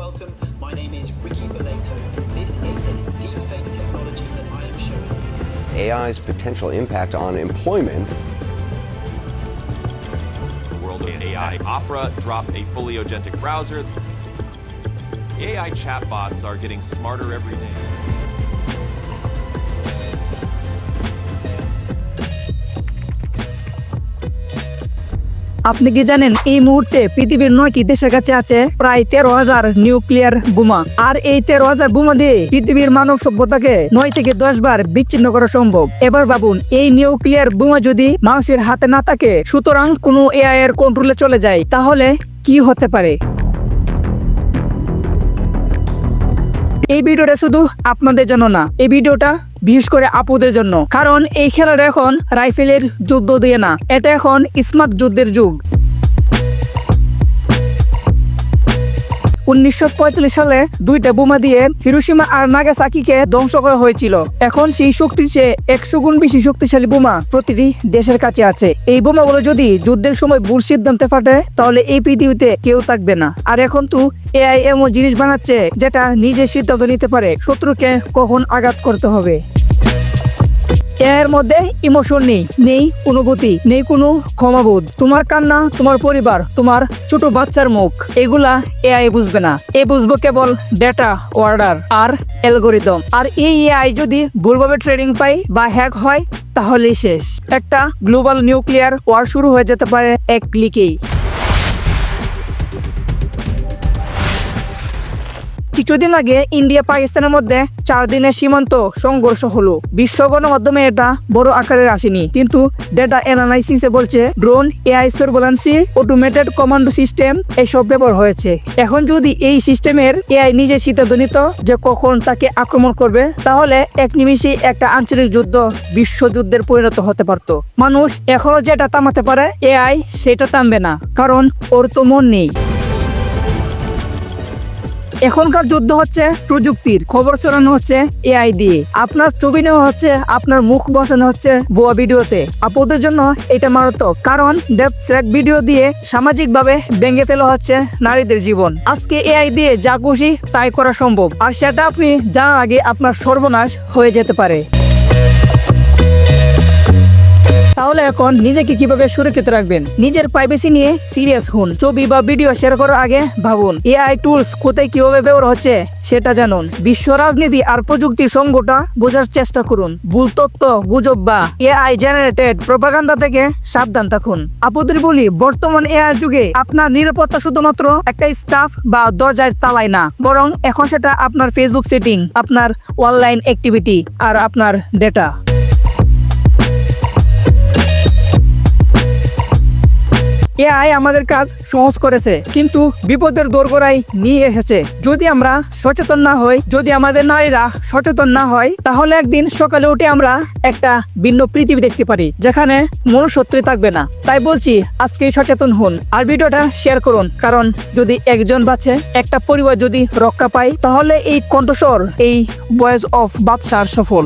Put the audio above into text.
welcome. My name is Ricky Belato. This is this deepfake technology that I am showing you. AI's potential impact on employment the world of AI. Opera dropped a fully agentic browser. AI chatbots are getting smarter every day. আপনি কি জানেন, এই মুহূর্তে পৃথিবীর নয়টি দেশের কাছে আছে প্রায় তেরো হাজার নিউক্লিয়ার বোমা। আর এই তেরো হাজার বোমা দিয়ে পৃথিবীর মানব সভ্যতাকে নয় থেকে দশ বার বিচ্ছিন্ন করা সম্ভব। এবার ভাবুন, এই নিউক্লিয়ার বোমা যদি মানুষের হাতে না থাকে, সুতরাং কোনো এআই এর কন্ট্রোলে চলে যায়, তাহলে কি হতে পারে? এই ভিডিওটা শুধু আপনাদের জন্য না, এই ভিডিওটা বিশেষ করে আপুদের জন্য। কারণ এই খেলাটা এখন রাইফেলের যুদ্ধ দিয়ে না, এটা এখন স্মার্ট যুদ্ধের যুগ। উনিশশো সালে দুইটা বোমা দিয়ে হিরোসীমা আর নাগাসাকিকে ধ্বংস করা হয়েছিল। এখন সেই শক্তির চেয়ে একশো গুণ বেশি শক্তিশালী বোমা প্রতিটি দেশের কাছে আছে। এই বোমাগুলো যদি যুদ্ধের সময় ভুল সিদ্ধান্তে ফাটে, তাহলে এই পৃথিবীতে কেউ থাকবে না। আর এখন তো এআই এমন জিনিস বানাচ্ছে, যেটা নিজে সিদ্ধান্ত নিতে পারে, শত্রুকে কখন আঘাত করতে হবে। এর মধ্যে ইমোশন নেই নেই অনুভূতি, নেই কোনো ক্ষমাবোধ। তোমার কান্না, তোমার পরিবার, তোমার ছোট বাচ্চার মুখ, এগুলা এআই বুঝবে না। এ বুঝব কেবল ডেটা অর্ডার আর অ্যালগোরিদম আর এই এআই যদি ভুলভাবে ট্রেনিং পাই বা হ্যাক হয়, তাহলেই শেষ। একটা গ্লোবাল নিউক্লিয়ার ওয়ার শুরু হয়ে যেতে পারে এক ক্লিকেই কিছুদিন আগে ইন্ডিয়া পাকিস্তানের মধ্যে চার দিনের সীমান্ত সংঘর্ষ হলো। বিশ্ব গণমাধ্যমে এটা বড় আকারের আসেনি। কিন্তু ডেটা অ্যানালাইসিসে বলছে drone AI surveillance automated commando system এসব ব্যবহার হয়েছে। এখন যদি এই সিস্টেমের এআই নিজে সিদ্ধান্ত নিত যে কখন তাকে আক্রমণ করবে, তাহলে এক নিমিষেই একটা আঞ্চলিক যুদ্ধ বিশ্বযুদ্ধের পরিণত হতে পারত। মানুষ এখনও যেটা থামাতে পারে এআই সেটা থামবে না। কারণ ওর তো মন নেই। এখনকার যুদ্ধ হচ্ছে প্রযুক্তির। খবর ছড়ানো হচ্ছে এআই দিয়ে। আপনার ছবি নেওয়া হচ্ছে, আপনার মুখ বসানো হচ্ছে ভুয়া ভিডিওতে। আপদের জন্য এটা মারাত্মক, কারণ ডেপ ভিডিও দিয়ে সামাজিকভাবে ভেঙে ফেলা হচ্ছে নারীদের জীবন। আজকে এআই দিয়ে যা খুশি তাই করা সম্ভব। আর সেটা আপনি যা আগে আপনার সর্বনাশ হয়ে যেতে পারে। তাহলে এখন নিজেকে কীভাবে সুরক্ষিত রাখবেন? নিজের প্রাইভেসি নিয়ে সিরিয়াস হন। ছবি বা ভিডিও শেয়ার করার আগে ভাবুন এআই টুলস কোথায় কীভাবে ব্যবহার হচ্ছে সেটা জানুন। বিশ্ব রাজনীতি আর প্রযুক্তির সঙ্গটা বোঝার চেষ্টা করুন। ভুল তথ্য, গুজব বা এআই জেনারেটেড প্রপাগান্ডা থেকে সাবধান থাকুন। আপদের বলি, বর্তমান এআই যুগে আপনার নিরাপত্তা শুধুমাত্র একটা স্টাফ বা দরজার তালায় না, বরং এখন সেটা আপনার ফেসবুক সেটিং আপনার অনলাইন অ্যাক্টিভিটি আর আপনার ডেটা এআই আমাদের কাজ সহজ করেছে, কিন্তু বিপদের দোরগোড়ায় নিয়ে এসেছে। যদি আমরা সচেতন না হই, যদি আমাদের নারীরা সচেতন না হয়, তাহলে একদিন সকালে উঠে আমরা একটা ভিন্ন পৃথিবী দেখতে পারি, যেখানে মনুষ্যত্বই থাকবে না। তাই বলছি আজকে সচেতন হন আর ভিডিওটা শেয়ার করুন, কারণ যদি একজন বাঁচে, একটা পরিবার যদি রক্ষা পায়, তাহলে এই কণ্ঠস্বর, এই ভয়েস অফ বাদশার সফল।